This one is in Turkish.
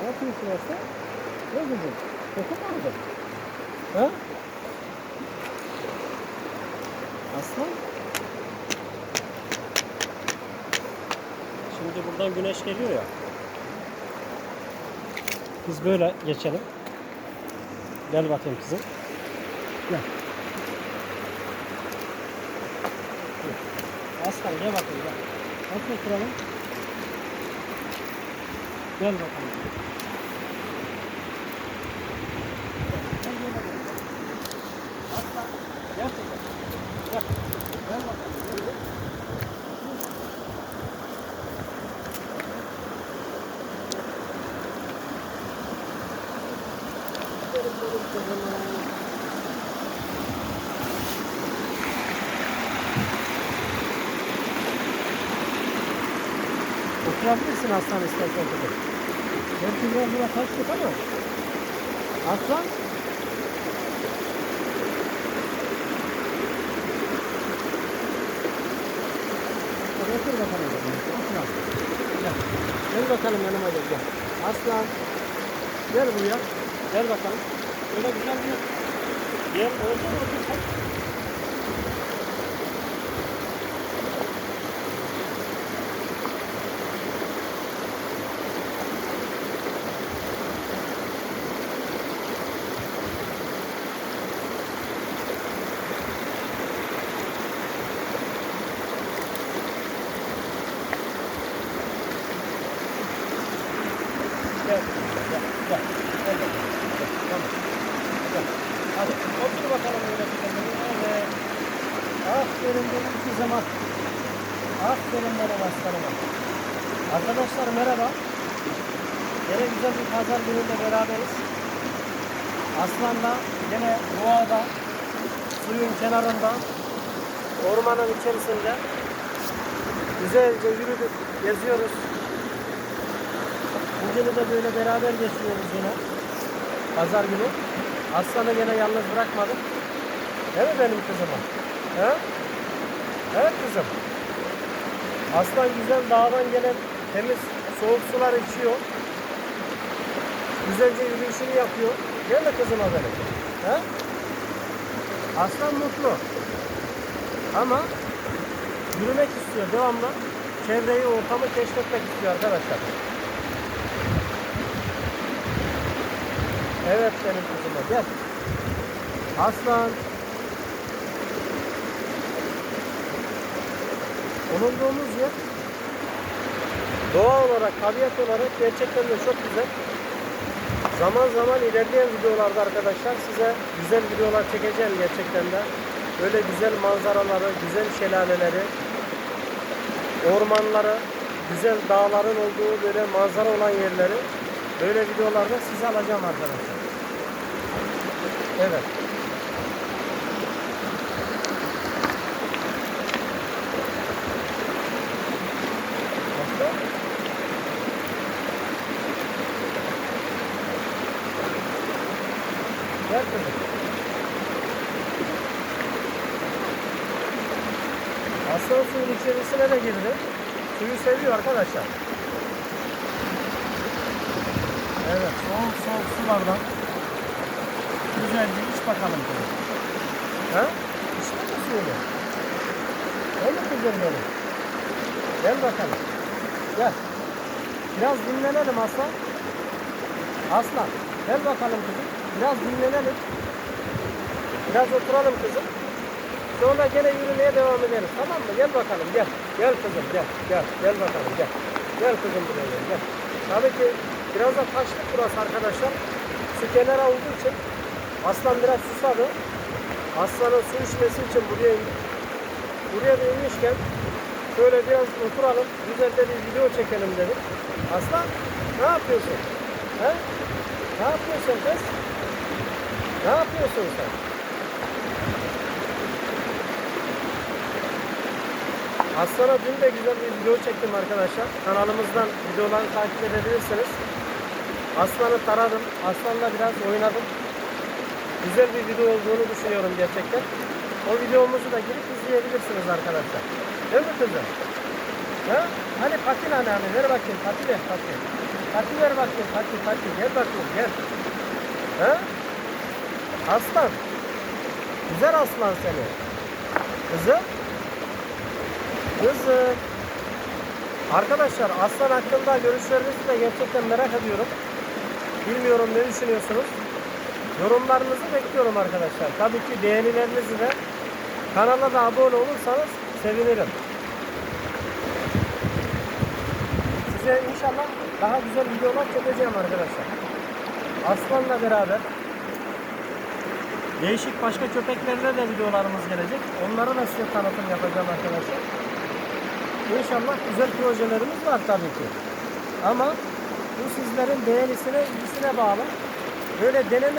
Ne yapıyorsun hasta? Ne gücün? Koku mu aldın? Ha? Aslan? Şimdi buradan güneş geliyor ya. Biz böyle geçelim. Gel bakayım kızım. Gel. Gel. Aslan gel bakayım gel. Nasıl oturalım? Gel bakalım. Gel, gel bakalım. Aslan gel kızım. Gel. Gel bakalım. Gel, gel. Oturabilirsin aslan istersen kızım. Belki biraz biraz taştık ama. Aslan. Otur bakalım. Aslan. Gel. Gel bakalım yanıma gel. gel. Aslan. Gel buraya. Gel bakalım. Öyle güzel bir yer oldu mu Gel. Gel. Gel. Gel. Gel. Tamam. Gel. Hadi otur bakalım böyle kızım. Evet. Aferin benim kızıma. Aferin benim aslanıma. Arkadaşlar merhaba. Yine güzel bir pazar gününde beraberiz. Aslanla yine doğada, suyun kenarında, ormanın içerisinde güzelce yürüdük, geziyoruz. Bugünü de böyle beraber geçiriyoruz yine. Pazar günü. Aslanı gene yalnız bırakmadım. Değil mi benim kızıma? He? Evet kızım. Aslan güzel dağdan gelen temiz soğuk sular içiyor. Güzelce yürüyüşünü yapıyor. Değil mi kızıma benim? He? Aslan mutlu. Ama yürümek istiyor devamlı. Çevreyi, ortamı keşfetmek istiyor arkadaşlar. Evet benim kızıma gel. Aslan. Bulunduğumuz yer doğa olarak, tabiat olarak gerçekten de çok güzel. Zaman zaman ilerleyen videolarda arkadaşlar size güzel videolar çekeceğim gerçekten de. Böyle güzel manzaraları, güzel şelaleleri, ormanları, güzel dağların olduğu böyle manzara olan yerleri böyle videolarda size alacağım arkadaşlar. Evet. Gel. Aslan suyun içerisine de girdi. Suyu seviyor arkadaşlar. Evet, soğuk soğuk sulardan güzelce iç bakalım. Ha? İçtin mi suyunu? Öyle kızım benim. Gel bakalım. Gel. Biraz dinlenelim aslan. Aslan. Gel bakalım kızım. Biraz dinlenelim. Biraz oturalım kızım. Sonra gene yürümeye devam ederiz. Tamam mı? Gel bakalım gel. Gel kızım gel. Gel. Gel bakalım gel. Gel kızım buraya gel. Tabii ki biraz da taşlık burası arkadaşlar. Su kenara olduğu için aslan biraz susadı. Aslanın su içmesi için buraya indik. Buraya da inmişken şöyle biraz oturalım. Güzel de bir video çekelim dedik. Aslan ne yapıyorsun? He? Ne yapıyorsun kız? Ne yapıyorsun sen? Aslan'a dün de güzel bir video çektim arkadaşlar. Kanalımızdan videoları takip edebilirsiniz. Aslan'ı taradım. Aslan'la biraz oynadım. Güzel bir video olduğunu düşünüyorum gerçekten. O videomuzu da girip izleyebilirsiniz arkadaşlar. Değil mi kızım? Ha? Hani patin hani hani ver bakayım pati ver pati. Hadi ver bakayım. Hadi hadi gel bakayım gel. He? Aslan. Güzel aslan seni. Kızım. Kızım. Arkadaşlar aslan hakkında görüşlerinizi de gerçekten merak ediyorum. Bilmiyorum ne düşünüyorsunuz. Yorumlarınızı bekliyorum arkadaşlar. Tabii ki beğenilerinizi de kanala da abone olursanız sevinirim. Size inşallah daha güzel videolar çekeceğim arkadaşlar. Aslanla beraber değişik başka köpeklerle de videolarımız gelecek. Onları da size tanıtım yapacağım arkadaşlar. İnşallah güzel projelerimiz var tabii ki. Ama bu sizlerin beğenisine, ilgisine bağlı. Böyle deneme